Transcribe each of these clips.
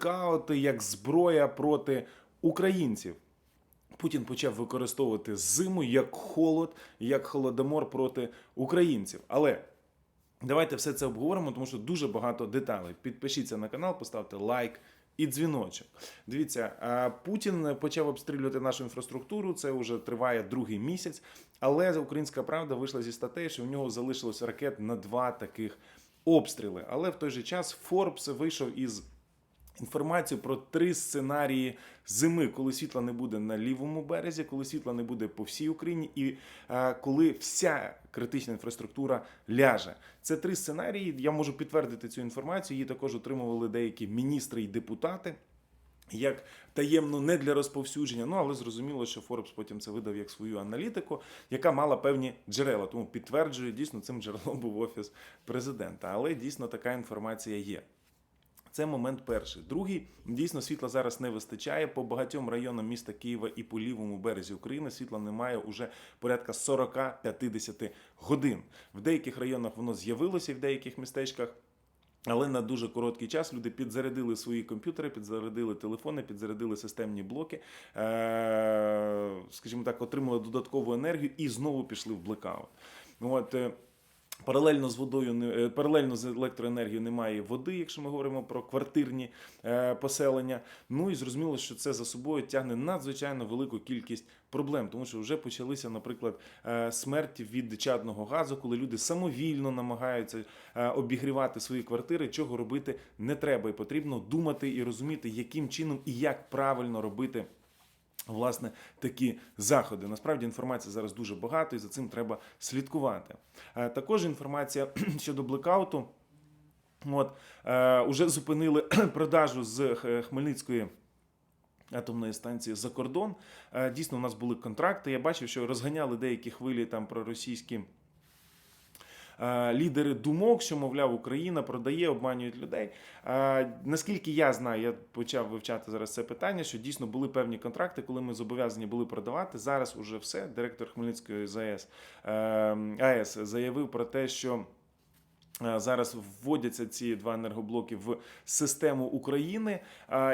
блекаути як зброя проти українців. Путін почав використовувати зиму як холод, як холодомор проти українців. Але давайте все це обговоримо, тому що дуже багато деталей. Підпишіться на канал, поставте лайк. І дзвіночок. Дивіться, Путін почав обстрілювати нашу інфраструктуру. Це вже триває другий місяць. Але українська правда вийшла зі статей, що в нього залишилось ракет на два таких обстріли. Але в той же час Форбс вийшов із інформацію про три сценарії зими, коли світла не буде на лівому березі, коли світла не буде по всій Україні, і е, коли вся критична інфраструктура ляже. Це три сценарії. Я можу підтвердити цю інформацію. Її також отримували деякі міністри і депутати. Як таємно не для розповсюдження, ну але зрозуміло, що Форбс потім це видав як свою аналітику, яка мала певні джерела. Тому підтверджую, дійсно цим джерелом був офіс президента. Але дійсно така інформація є. Це момент перший. Другий дійсно світла зараз не вистачає по багатьом районам міста Києва і по лівому березі України. Світла немає уже порядка 40-50 годин. В деяких районах воно з'явилося, в деяких містечках. Але на дуже короткий час люди підзарядили свої комп'ютери, підзарядили телефони, підзарядили системні блоки, е- скажімо так, отримали додаткову енергію і знову пішли в блекаут. От, е, Паралельно з водою е, паралельно з електроенергією немає води, якщо ми говоримо про квартирні е, поселення. Ну і зрозуміло, що це за собою тягне надзвичайно велику кількість проблем, тому що вже почалися, наприклад, е, смерті від чадного газу, коли люди самовільно намагаються обігрівати свої квартири, чого робити не треба, і потрібно думати і розуміти, яким чином і як правильно робити. Власне, такі заходи. Насправді інформації зараз дуже багато, і за цим треба слідкувати. Е, Також інформація щодо блекауту. От, е, уже зупинили продажу з Хмельницької атомної станції за кордон. Е, дійсно, у нас були контракти. Я бачив, що розганяли деякі хвилі там проросійські е, лідери думок, що, мовляв, Україна продає, обманюють людей. Е, Наскільки я знаю, я почав вивчати зараз це питання, що дійсно були певні контракти, коли ми зобов'язані були продавати. Зараз уже все. Директор Хмельницької ЗАЕС е, АЕС заявив про те, що. Е, Зараз вводяться ці два енергоблоки в систему України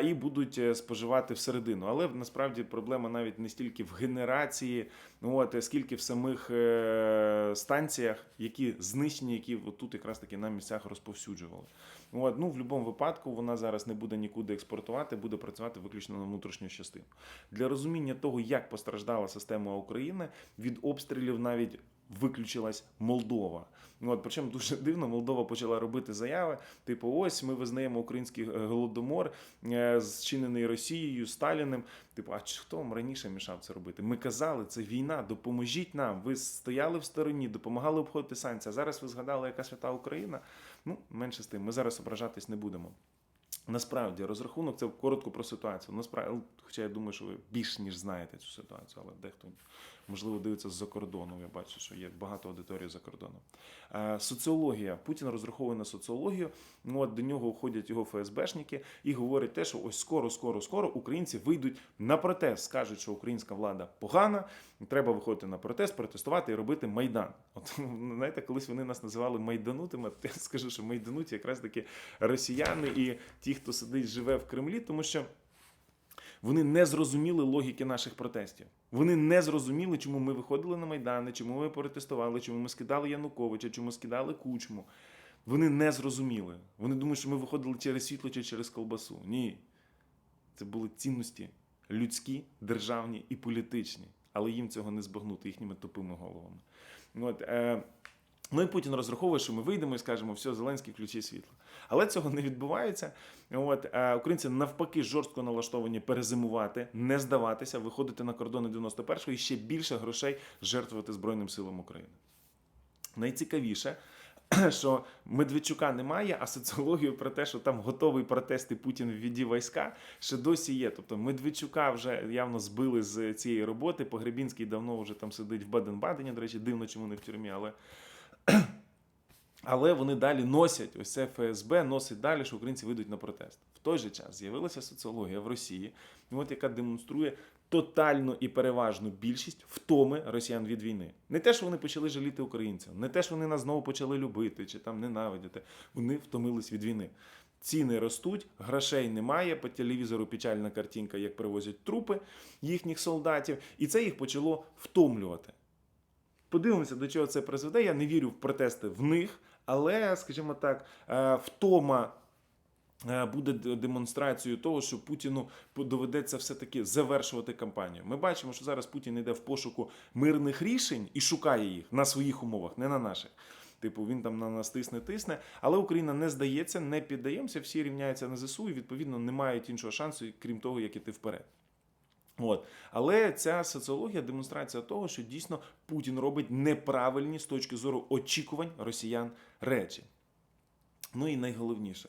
і будуть е, споживати всередину. Але насправді проблема навіть не стільки в генерації, ну, от, е, скільки в самих е, станціях, які знищені, які тут якраз таки на місцях розповсюджували. От, ну, в будь-якому випадку вона зараз не буде нікуди експортувати, буде працювати виключно на внутрішню частину. Для розуміння того, як постраждала система України від обстрілів навіть виключилась Молдова. Ну, от, причому дуже дивно, Молдова почала робити заяви: типу, ось ми визнаємо український е, голодомор, е, зчинений Росією, Сталіним. Типу, а хто вам раніше мішав це робити? Ми казали, це війна, допоможіть нам. Ви стояли в стороні, допомагали обходити санкції. А зараз ви згадали, яка свята Україна. Ну, менше з тим, ми зараз ображатись не будемо. Насправді розрахунок це коротко про ситуацію. Насправді, хоча я думаю, що ви більш ніж знаєте цю ситуацію, але дехто можливо дивиться з-за кордону. Я бачу, що є багато аудиторії за кордоном. Е, Соціологія. Путін розраховує на соціологію. Ну от до нього входять його ФСБшники і говорять те, що ось скоро, скоро, скоро українці вийдуть на протест. Скажуть, що українська влада погана, треба виходити на протест, протестувати і робити майдан. От знаєте, колись вони нас називали майданутими. Я скажу, що майдануті якраз таки росіяни і ті, хто сидить, живе в Кремлі, тому що. Вони не зрозуміли логіки наших протестів. Вони не зрозуміли, чому ми виходили на майдани, чому ми протестували, чому ми скидали Януковича, чому скидали кучму. Вони не зрозуміли. Вони думають, що ми виходили через світло чи через колбасу. Ні. Це були цінності людські, державні і політичні. Але їм цього не збагнути їхніми тупими головами. От, е, Ну і Путін розраховує, що ми вийдемо і скажемо, все, Зеленський включи світло. Але цього не відбувається. От українці навпаки жорстко налаштовані перезимувати, не здаватися, виходити на кордони 91-го і ще більше грошей жертвувати Збройним силам України. Найцікавіше, що Медведчука немає, а соціологію про те, що там готовий протест і Путін ввіді війська, ще досі є. Тобто Медведчука вже явно збили з цієї роботи. Погребінський давно вже там сидить в Баден-Бадені. До речі, дивно, чому не в тюрмі, але. Але вони далі носять ось це ФСБ, носить далі, що українці вийдуть на протест. В той же час з'явилася соціологія в Росії, от яка демонструє тотальну і переважну більшість втоми росіян від війни. Не те, що вони почали жаліти українців, не те, що вони нас знову почали любити чи там ненавидіти. Вони втомились від війни. ціни ростуть, грошей немає. По телевізору печальна картинка, як привозять трупи їхніх солдатів, і це їх почало втомлювати. Подивимося, до чого це призведе. Я не вірю в протести в них, але, скажімо так, е, втома е, буде демонстрацією того, що Путіну доведеться все-таки завершувати кампанію. Ми бачимо, що зараз Путін йде в пошуку мирних рішень і шукає їх на своїх умовах, не на наших. Типу, він там на нас тисне, тисне, але Україна не здається, не піддаємося, всі рівняються на ЗСУ і відповідно не мають іншого шансу, крім того, як іти вперед. От. Але ця соціологія демонстрація того, що дійсно Путін робить неправильні з точки зору очікувань росіян речі. Ну і найголовніше.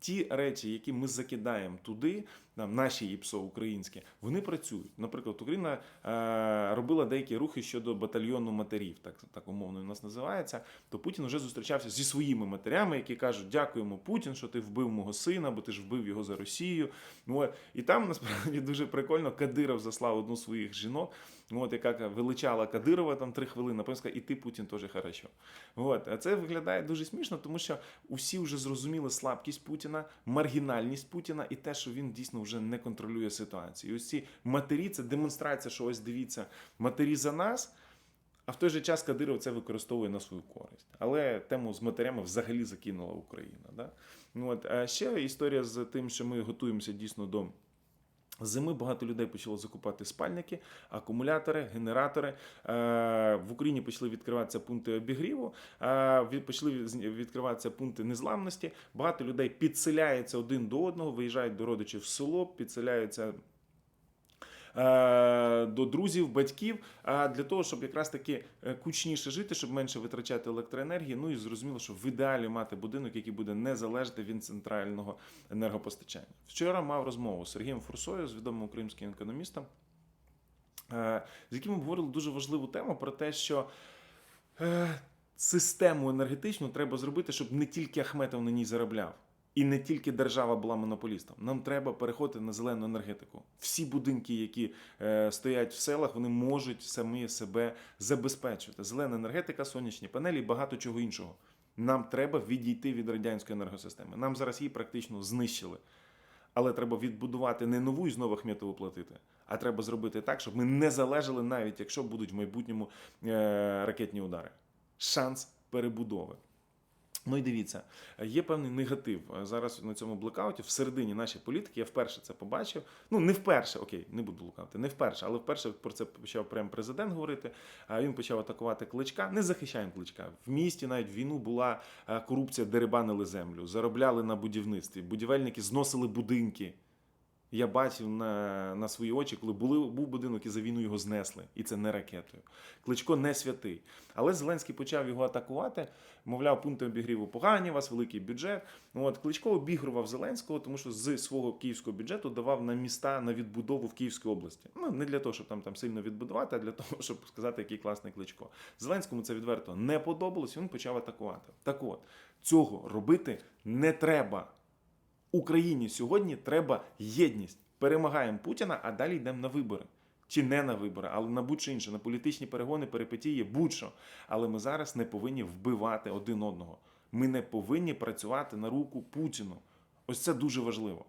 Ті речі, які ми закидаємо туди, там, наші ІПСО українські, вони працюють. Наприклад, Україна е, робила деякі рухи щодо батальйону матерів, так, так умовно у нас називається. То Путін вже зустрічався зі своїми матерями, які кажуть: Дякуємо, Путін, що ти вбив мого сина, бо ти ж вбив його за Росію. От. І там насправді дуже прикольно. Кадиров заслав одну своїх жінок, от, яка величала Кадирова там три хвилини, потім сказала, і ти Путін теж хорошо. От. А це виглядає дуже смішно, тому що усі вже зрозуміли слабкість Путіна, маргінальність Путіна і те, що він дійсно вже не контролює ситуацію. І ось ці матері це демонстрація, що ось дивіться, матері за нас. А в той же час Кадиров це використовує на свою користь. Але тему з матерями взагалі закинула Україна. Да? Ну, от. А ще історія з тим, що ми готуємося дійсно до. Зими багато людей почало закупати спальники, акумулятори, генератори. Е, В Україні почали відкриватися пункти обігріву, е, почали відкриватися пункти незламності. Багато людей підселяється один до одного, виїжджають до родичів в село, підселяються до друзів, батьків, для того, щоб якраз таки е, кучніше жити, щоб менше витрачати електроенергії. Ну і зрозуміло, що в ідеалі мати будинок, який буде не залежати від центрального енергопостачання. Вчора мав розмову з Сергієм Фурсою, з відомим українським економістом, е, з яким ми говорили дуже важливу тему про те, що. е, Систему енергетичну треба зробити, щоб не тільки Ахметов на ній заробляв, і не тільки держава була монополістом. Нам треба переходити на зелену енергетику. Всі будинки, які е, стоять в селах, вони можуть самі себе забезпечувати. Зелена енергетика, сонячні панелі і багато чого іншого. Нам треба відійти від радянської енергосистеми. Нам зараз її практично знищили. Але треба відбудувати не нову і знову Ахметову платити, а треба зробити так, щоб ми не залежали, навіть якщо будуть в майбутньому е, ракетні удари. Шанс перебудови. Ну і дивіться, є певний негатив Е, зараз на цьому блекауті. Всередині нашої політики я вперше це побачив. Ну не вперше, окей, не буду лукавити, не вперше, але вперше про це почав прям президент говорити. Він почав атакувати кличка. Не захищаємо кличка. В місті навіть війну була е, корупція, дерибанили землю, заробляли на будівництві. Будівельники зносили будинки. Я бачив на, на свої очі, коли були, був будинок і за війну його знесли, і це не ракетою. Кличко не святий. Але Зеленський почав його атакувати. Мовляв, пункти обігріву погані, у вас великий бюджет. Ну, от Кличко обігрував Зеленського, тому що з свого київського бюджету давав на міста на відбудову в Київській області. Ну не для того, щоб там, там сильно відбудувати, а для того, щоб сказати, який класний кличко. Зеленському це відверто не подобалось. Він почав атакувати. Так от цього робити не треба. Україні сьогодні треба єдність. Перемагаємо Путіна, а далі йдемо на вибори. Чи не на вибори, але на будь-що інше, на політичні перегони, перипетії, будь-що. Але ми зараз не повинні вбивати один одного. Ми не повинні працювати на руку Путіну. Ось це дуже важливо.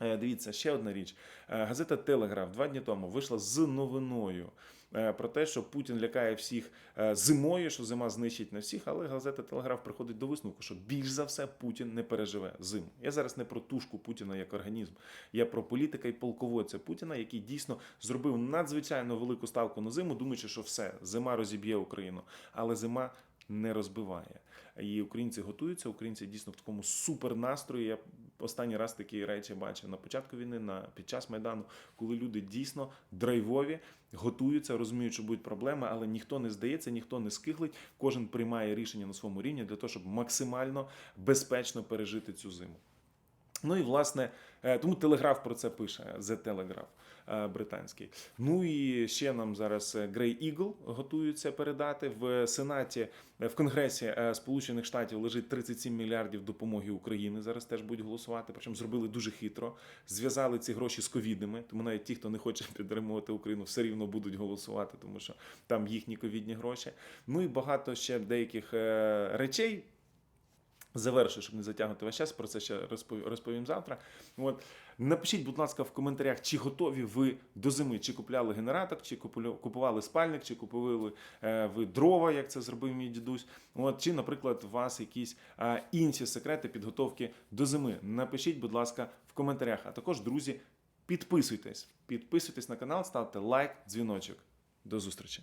Е, Дивіться, ще одна річ. Е, Газета Телеграф два дні тому вийшла з новиною про те, що Путін лякає всіх е, зимою, що зима знищить на всіх, але газета Телеграф приходить до висновку, що більш за все Путін не переживе зиму. Я зараз не про тушку Путіна як організм, я про політика і полководця Путіна, який дійсно зробив надзвичайно велику ставку на зиму, думаючи, що все, зима розіб'є Україну, але зима не розбиває. І українці готуються, українці дійсно в такому супернастрої. Я останній раз такі речі бачив на початку війни, на під час майдану, коли люди дійсно драйвові, готуються, розуміють, що будуть проблеми, але ніхто не здається, ніхто не скиглить. Кожен приймає рішення на своєму рівні для того, щоб максимально безпечно пережити цю зиму. Ну і власне, е, тому Телеграф про це пише, The Telegraph е, британський. Ну і ще нам зараз е, Grey Eagle готуються передати в Сенаті, е, в Конгресі е, Сполучених Штатів лежить 37 мільярдів допомоги Україні. Зараз теж будуть голосувати. Причому зробили дуже хитро. Зв'язали ці гроші з ковідними, тому навіть ті, хто не хоче підтримувати Україну, все рівно будуть голосувати, тому що там їхні ковідні гроші. Ну і багато ще деяких е, речей. Завершую, щоб не затягнути ваш час, про це ще розпов- розповім завтра. От. Напишіть, будь ласка, в коментарях, чи готові ви до зими, чи купляли генератор, чи купували спальник, чи купували е, ви дрова, як це зробив мій дідусь. От, чи, наприклад, у вас якісь е, інші секрети підготовки до зими. Напишіть, будь ласка, в коментарях. А також, друзі, підписуйтесь. Підписуйтесь на канал, ставте лайк, дзвіночок. До зустрічі!